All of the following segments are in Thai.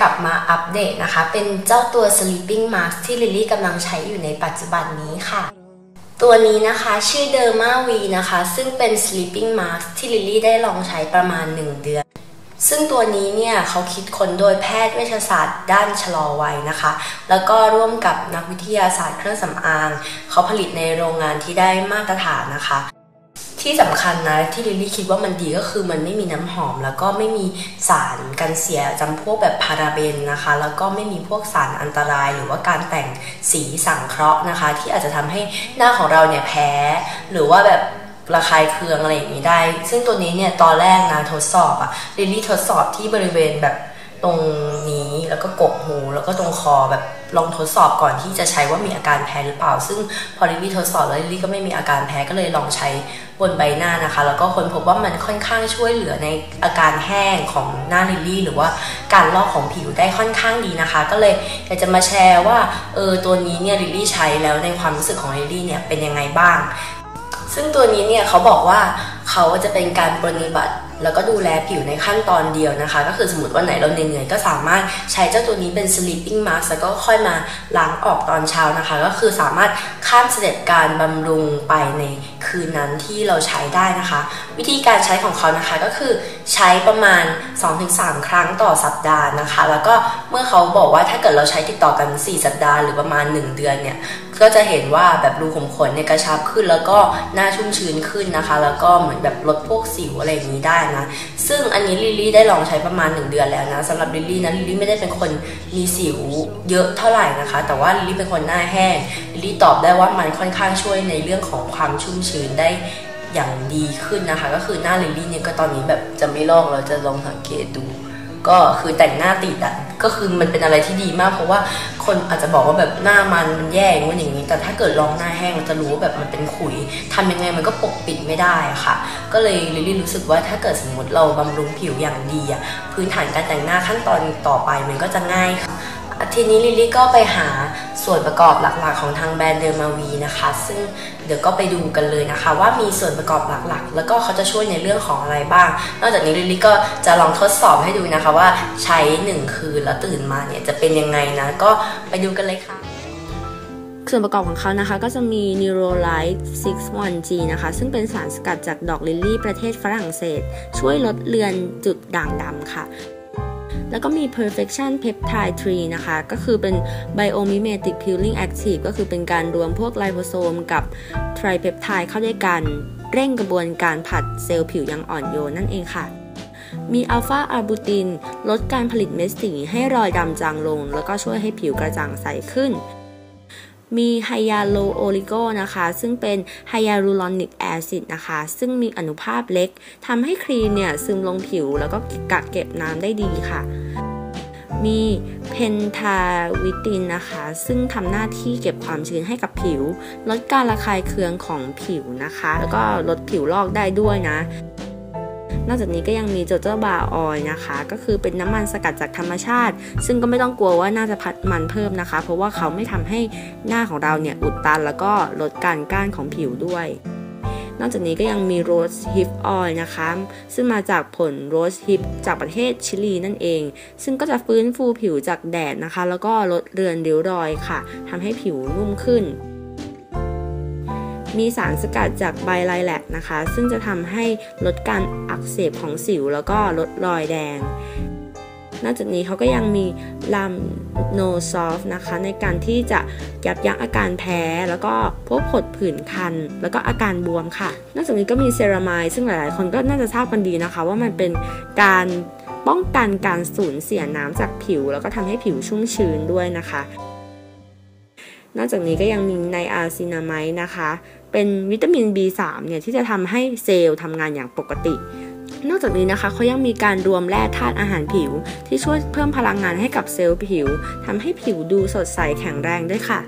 กลับมาอัปเดตนะคะ เป็นเจ้าตัว Sleeping Mask ที่ลิลลี่กำลังใช้อยู่ในปัจจุบันนี้ค่ะ ตัวนี้นะคะชื่อเดอร์มาวีนะคะ ซึ่งเป็น Sleeping Mask ที่ลิลลี่ได้ลองใช้ประมาณ 1 เดือนซึ่งตัวนี้เนี่ยเขาคิดค้นโดยแพทย์เวชศาสตร์ด้านชะลอวัยนะคะ แล้วก็ร่วมกับนักวิทยาศาสตร์เครื่องสำอาง เขาผลิตในโรงงานที่ได้มาตรฐานนะคะ ที่สำคัญนะที่ลิลลี่คิดว่ามันดีก็คือมันไม่มีน้ำหอม แล้วก็ไม่มีสารกันเสียจำพวกแบบพาราเบนนะคะ แล้วก็ไม่มีพวกสารอันตราย หรือว่าการแต่งสีสังเคราะห์นะคะ ที่อาจจะทำให้หน้าของเราเนี่ยแพ้ หรือว่าแบบระคายเคืองอะไรอย่างนี้ได้ ซึ่งตัวนี้เนี่ยตอนแรกนะทดสอบอะลิลลี่ทดสอบที่บริเวณแบบตรงนี้แล้วก็กกหูแล้วก็ตรงคอแบบลองทดสอบก่อนที่จะใช้ว่ามีอาการแพ้หรือเปล่า ซึ่งพอลิลลี่ทดสอบแล้วลิลลี่ก็ไม่มีอาการแพ้ก็เลยลองใช้ บนใบหน้านะคะ แล้วก็ค้นพบว่ามันค่อนข้างช่วยเหลือในอาการแห้งของหน้าลิลลี่หรือว่าการลอกของผิวได้ค่อนข้างดีนะคะ ก็เลยอยากจะมาแชร์ว่าเออตัวนี้เนี่ยลิลลี่ใช้แล้วในความรู้สึกของลิลลี่เนี่ยเป็นยังไงบ้าง ซึ่งตัวนี้เนี่ยเขาบอกว่าเขาจะเป็นการปฏิบัติ แล้วก็ดูแลผิวในขั้นตอนเดียวนะคะ ก็คือสมมติวันไหนเราเหนื่อยๆก็สามารถใช้เจ้าตัวนี้เป็น sleeping mask แล้วก็ค่อยมาล้างออกตอนเช้านะคะ ก็คือสามารถข้ามเสด็จการบำรุงไปในคืนนั้นที่เราใช้ได้นะคะ วิธีการใช้ของเขานะคะก็คือใช้ประมาณ 2-3 ครั้งต่อสัปดาห์นะคะ แล้วก็เมื่อเขาบอกว่าถ้าเกิดเราใช้ติดต่อกัน 4 สัปดาห์หรือประมาณ 1 เดือนเนี่ย ก็จะเห็นว่าแบบรูขุมขนเนี่ยกระชับขึ้นแล้วก็หน้าชุ่มชื้นขึ้นนะคะ แล้วก็เหมือนแบบลดพวกสิวอะไรอย่างนี้ได้นะ ซึ่งอันนี้ลิลลี่ได้ลองใช้ประมาณ 1 เดือนแล้วนะสำหรับลิลลี่นะลิลลี่ไม่ได้เป็นคนมีสิวเยอะเท่าไหร่นะคะ แต่ว่าลิลลี่เป็นคนหน้าแห้งลิลลี่ตอบได้ว่ามันค่อนข้างช่วยในเรื่องของความชุ่มชื้นได้อย่างดีขึ้นนะคะ ก็คือหน้าลิลลี่เนี่ยก็ตอนนี้แบบจะไม่ลอกเราจะลองสังเกตดู ก็คือแต่งหน้าติดอะก็คือมันเป็นอะไรที่ดีมาก เพราะว่าคนอาจจะบอกว่าแบบหน้ามันมันแย่งว่างนู้นอย่างนี้ แต่ถ้าเกิดลองหน้าแห้งเราจะรู้ว่าแบบมันเป็นขุยทำยังไงมันก็ปกปิดไม่ได้ะค่ะ ก็เลยลิลลี่รู้สึกว่าถ้าเกิดสมมติเราบำรุงผิวอย่างดีอะพื้นฐานการแต่งหน้าขั้นตอนต่อไปมันก็จะง่ายค่ะทีนี้ลิลลี่ก็ไปหา ส่วนประกอบหลักๆของทางแบรนด์เดอร์มาวีนะคะ ซึ่งเดี๋ยวก็ไปดูกันเลยนะคะ ว่ามีส่วนประกอบหลักๆ แล้วก็เขาจะช่วยในเรื่องของอะไรบ้าง นอกจากนี้ลิลลี่ก็จะลองทดสอบให้ดูนะคะว่าใช้หนึ่งคืนแล้วตื่นมาเนี่ยจะเป็นยังไงนะ ก็ไปดูกันเลยค่ะส่วนประกอบของเขานะคะก็จะมี Neurolite 61G นะคะ ซึ่งเป็นสารสกัดจากดอกลิลลี่ประเทศฝรั่งเศส ช่วยลดเลือนจุดด่างดำค่ะ แล้วก็มี Perfection Peptide 3 นะคะ ก็คือเป็น Biomimetic Peeling Active ก็คือเป็นการรวมพวกไลโพโซมกับ Tripeptide เข้าด้วยกัน เร่งกระบวนการผัดเซลล์ผิวอย่างอ่อนโยนนั่นเองค่ะ มีอัลฟาอาร์บูติน ลดการผลิตเม็ดสีให้รอยดำจางลง แล้วก็ช่วยให้ผิวกระจ่างใสขึ้น มีไฮยาโลโอลิโกนะคะ ซึ่งเป็นไฮยาลูรอนิกแอซิดนะคะ ซึ่งมีอนุภาพเล็กทำให้ครีมเนี่ยซึมลงผิวแล้วก็กักเก็บน้ำได้ดีค่ะมีเพนทาวิตินนะคะ ซึ่งทำหน้าที่เก็บความชื้นให้กับผิว ลดการระคายเคืองของผิวนะคะ แล้วก็ลดผิวลอกได้ด้วยนะ นอกจากนี้ก็ยังมีโจโจบาออยนะคะ ก็คือเป็นน้ำมันสกัดจากธรรมชาติ ซึ่งก็ไม่ต้องกลัวว่าน่าจะพัดมันเพิ่มนะคะ เพราะว่าเขาไม่ทำให้หน้าของเราเนี่ยอุดตันแล้วก็ลดการก้านของผิวด้วยนอกจากนี้ก็ยังมีโรสฮิปออยนะคะ ซึ่งมาจากผลโรสฮิปจากประเทศชิลีนั่นเอง ซึ่งก็จะฟื้นฟูผิวจากแดดนะคะ แล้วก็ลดเรือนริ้วรอยค่ะทำให้ผิวนุ่มขึ้น มีสารสกัดจากใบไลแลกนะคะ ซึ่งจะทำให้ลดการอักเสบของสิวแล้วก็ลดรอยแดง นอกจากนี้เขาก็ยังมีลามโนซอฟนะคะ ในการที่จะยับยั้งอาการแพ้ แล้วก็พวกผดผื่นคัน แล้วก็อาการบวมค่ะ นอกจากนี้ก็มีเซรามายซึ่งหลาย ๆ คนก็น่าจะทราบกันดีนะคะ ว่ามันเป็นการป้องกันการสูญเสียน้ำจากผิว แล้วก็ทำให้ผิวชุ่มชื้นด้วยนะคะนอกจากนี้ก็ยังมีไนอาซินามายนะคะ เป็นวิตามิน B3 เนี่ยที่จะทำให้เซลล์ทำงานอย่างปกติ นอกจากนี้นะคะเขายังมีการรวมแร่ธาตุอาหารผิว ที่ช่วยเพิ่มพลังงานให้กับเซลล์ผิวทำให้ผิวดูสดใสแข็งแรงด้วยค่ะ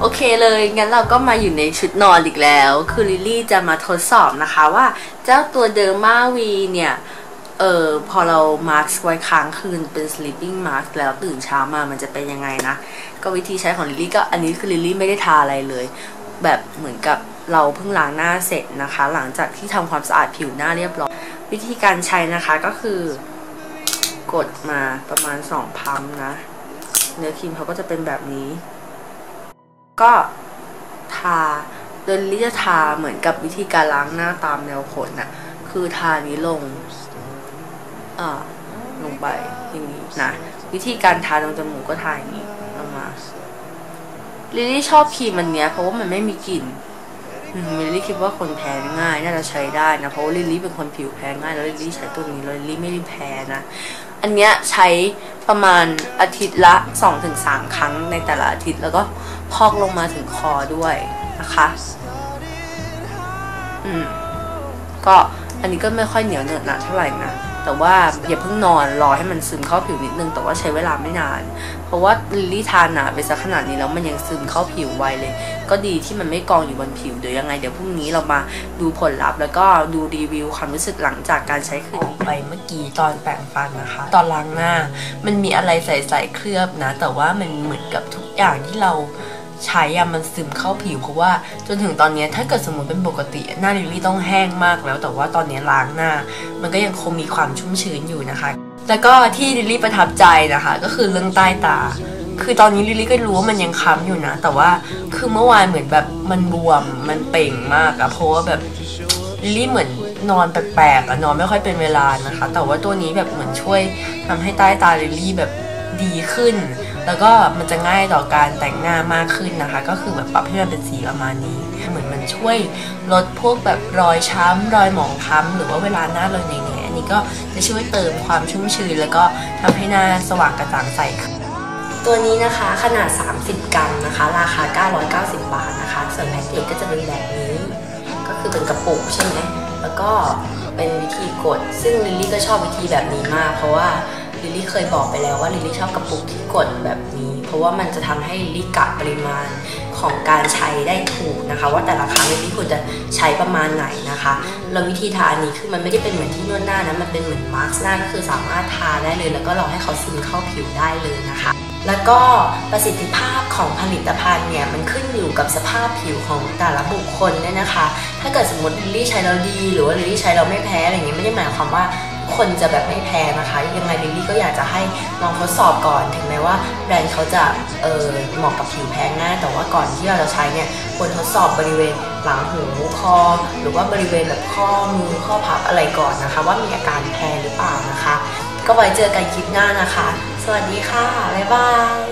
โอเคเลย งั้นเราก็มาอยู่ในชุดนอนอีกแล้ว คือลิลลี่จะมาทดสอบนะคะว่าเจ้าตัวเดอร์มาวีเนี่ย เออพอเรามาร์คไว้ค้างคืนเป็น sleeping mask แล้วตื่นเช้ามามันจะเป็นยังไงนะ ก็วิธีใช้ของลิลลี่ก็อันนี้คือลิลลี่ไม่ได้ทาอะไรเลย แบบเหมือนกับ เราเพิ่งล้างหน้าเสร็จนะคะ หลังจากที่ทำความสะอาดผิวหน้าเรียบร้อย วิธีการใช้นะคะก็คือกดมาประมาณสองพัมนะ เนื้อครีมเขาก็จะเป็นแบบนี้ ก็ทาเดนลิจะทาเหมือนกับวิธีการล้างหน้าตามแนวขนน่ะคือทานี้ลงอ่าลงไปอย่างนี้นะ วิธีการทาตรงจมูกก็ทาอย่างนี้ลงมาลิลี่ชอบครีมมันเนี้ยเพราะว่ามันไม่มีกลิ่น ลิลลี่คิดว่าคนแพ้ง่ายน่าจะใช้ได้นะเพราะว่าลิลลี่เป็นคนผิวแพ้ง่ายแล้วลิลลี่ใช้ตัวนี้แล้วลิลลี่ไม่ได้แพ้นะ อันเนี้ยใช้ประมาณอาทิตย์ละ 2-3 ครั้งในแต่ละอาทิตย์แล้วก็พอกลงมาถึงคอด้วยนะคะอืมก็อันนี้ก็ไม่ค่อยเหนียวเหนอะหนะเท่าไหร่นะ แต่ว่าอย่าเพิ่งนอนรอให้มันซึมเข้าผิวนิดนึง แต่ว่าใช้เวลาไม่นาน เพราะว่าลิลลี่ทานหนาไปสักขนาดนี้แล้วมันยังซึมเข้าผิวไวเลย ก็ดีที่มันไม่กองอยู่บนผิวเดี๋ยวยังไงเดี๋ยวพรุ่งนี้เรามาดูผลลัพธ์ แล้วก็ดูรีวิวความรู้สึกหลังจากการใช้คืนนี้ไปเมื่อกี้ตอนแปรงฟันนะคะ ตอนล้างหน้า มันมีอะไรใส่ๆเคลือบนะ แต่ว่ามันเหมือนกับทุกอย่างที่เรา ใช้อะมันซึมเข้าผิวเพราะว่าจนถึงตอนนี้ถ้าเกิดสมมติเป็นปกติ หน้าลิลลี่ต้องแห้งมากแล้ว แต่ว่าตอนนี้ล้างหน้า มันก็ยังคงมีความชุ่มชื้นอยู่นะคะ แล้วก็ที่ลิลลี่ประทับใจนะคะ ก็คือเรื่องใต้ตา คือตอนนี้ลิลลี่ก็รู้ว่ามันยังค้ำอยู่นะ แต่ว่าคือเมื่อวานเหมือนแบบมันบวมมันเป่งมากอะเพราะว่าแบบลิลลี่เหมือนนอนแปลกๆอะนอนไม่ค่อยเป็นเวลานะคะ แต่ว่าตัวนี้แบบเหมือนช่วยทำให้ใต้ตาลิลลี่แบบดีขึ้น แล้วก็มันจะง่ายต่อการแต่งหน้ามากขึ้นนะคะ ก็คือแบบปรับให้มันเป็นสีประมาณนี้ เหมือนมันช่วยลดพวกแบบรอยช้ำรอยหมองคล้ำหรือว่าเวลาหน้าเราเหนื่อยๆอันนี้ก็จะช่วยเติมความชุ่มชื้นแล้วก็ทำให้หน้าสว่างกระจ่างใสขึ้นตัวนี้นะคะขนาด 30 กรัมนะคะ ราคา 990 บาทนะคะ ส่วนแพ็กเกจก็จะเป็นแบบนี้ ก็คือเป็นกระปุกใช่ไหมแล้วก็เป็นวิธีกด ซึ่งลิลลี่ก็ชอบวิธีแบบนี้มาก เพราะว่า ลิลลี่เคยบอกไปแล้วว่าลิลลี่ชอบกระปุกที่กดแบบนี้ เพราะว่ามันจะทำให้ลิลลี่กะปริมาณของการใช้ได้ถูกนะคะ ว่าแต่ละครั้งลิลลี่ควรจะใช้ประมาณไหนนะคะแล้ววิธีทาอันนี้คือมันไม่ได้เป็นเหมือนที่นวดหน้านะมันเป็นเหมือนมาร์กหน้าก็คือสามารถทาได้เลย แล้วก็รอให้เขาซึมเข้าผิวได้เลยนะคะแล้วก็ประสิทธิภาพของผลิตภัณฑ์เนี่ยมันขึ้นอยู่กับสภาพผิวของแต่ละบุคคลเนี่ยนะคะ ถ้าเกิดสมมติลิลลี่ใช้แล้วดี หรือว่าลิลลี่ใช้แล้วไม่แพ้อะไรเงี้ยไม่ได้หมายความว่า คนจะแบบไม่แพ้นะคะ ยังไงลิลลี่ก็อยากจะให้ลองทดสอบก่อน ถึงแม้ว่าแบรนด์เขาจะเออเหมาะกับผิวแพ้ง่ายแต่ว่าก่อนที่เราจะใช้เนี่ยควรทดสอบบริเวณหลังหูคอ หรือว่าบริเวณแบบข้อมือข้อพับอะไรก่อนนะคะ ว่ามีอาการแพ้หรือเปล่านะคะ ก็ไว้เจอกันคลิปหน้านะคะ สวัสดีค่ะบ๊ายบาย